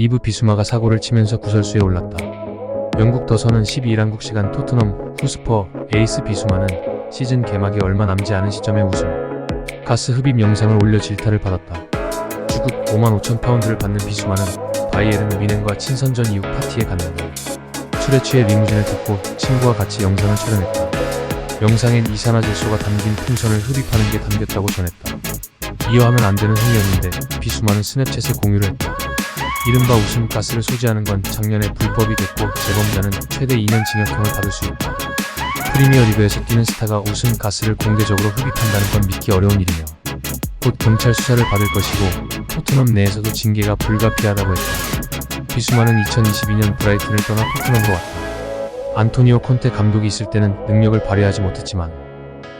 이브 비수마가 사고를 치면서 구설수에 올랐다. 영국 더서는 12일 한국 시간 토트넘 후스퍼 에이스 비수마는 시즌 개막에 얼마 남지 않은 시점에 우승. 가스 흡입 영상을 올려 질타를 받았다. 주급 5만 5천 파운드를 받는 비수마는 바이에른 미넨과 친선전 이후 파티에 갔는데 술에 취해 리무진을 탔고 친구와 같이 영상을 촬영했다. 영상엔 이산화질소가 담긴 풍선을 흡입하는 게 담겼다고 전했다. 이어하면 안 되는 행위였는데 비수마는 스냅챗에 공유를 했다. 이른바 웃음가스를 소지하는 건 작년에 불법이 됐고 재범자는 최대 2년 징역형을 받을 수 있다. 프리미어 리그에서 뛰는 스타가 웃음가스를 공개적으로 흡입한다는 건 믿기 어려운 일이며 곧 경찰 수사를 받을 것이고 토트넘 내에서도 징계가 불가피하다고 했다. 비수마는 2022년 브라이튼을 떠나 토트넘으로 왔다. 안토니오 콘테 감독이 있을 때는 능력을 발휘하지 못했지만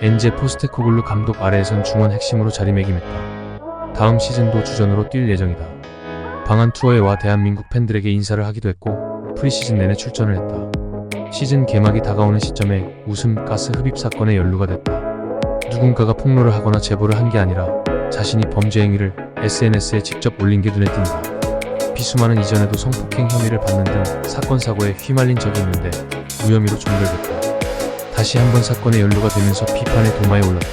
엔제 포스테코글루 감독 아래에선 중원 핵심으로 자리매김했다. 다음 시즌도 주전으로 뛸 예정이다. 방한 투어에 와 대한민국 팬들에게 인사를 하기도 했고 프리시즌 내내 출전을 했다. 시즌 개막이 다가오는 시점에 웃음 가스 흡입 사건에 연루가 됐다. 누군가가 폭로를 하거나 제보를 한 게 아니라 자신이 범죄 행위를 SNS에 직접 올린 게 눈에 띈다. 비수마는 이전에도 성폭행 혐의를 받는 등 사건 사고에 휘말린 적이 있는데 무혐의로 종결됐다. 다시 한 번 사건에 연루가 되면서 비판의 도마에 올랐다.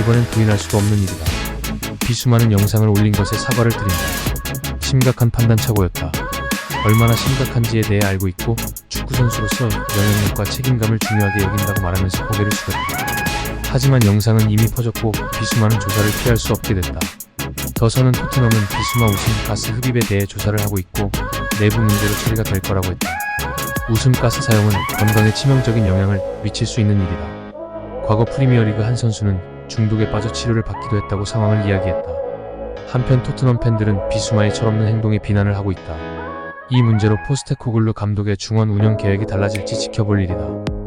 이번엔 부인할 수도 없는 일이다. 비수마는 영상을 올린 것에 사과를 드린다. 심각한 판단착오였다. 얼마나 심각한지에 대해 알고 있고 축구 선수로서 영향력과 책임감을 중요하게 여긴다고 말하면서 고개를 숙였다. 하지만 영상은 이미 퍼졌고 비수마는 조사를 피할 수 없게 됐다. 더서는 토트넘은 비수마 웃음 가스 흡입에 대해 조사를 하고 있고 내부 문제로 처리가 될 거라고 했다. 웃음 가스 사용은 건강에 치명적인 영향을 미칠 수 있는 일이다. 과거 프리미어리그 한 선수는 중독에 빠져 치료를 받기도 했다고 상황을 이야기했다. 한편 토트넘 팬들은 비수마의 철없는 행동에 비난을 하고 있다. 이 문제로 포스테코글루 감독의 중원 운영 계획이 달라질지 지켜볼 일이다.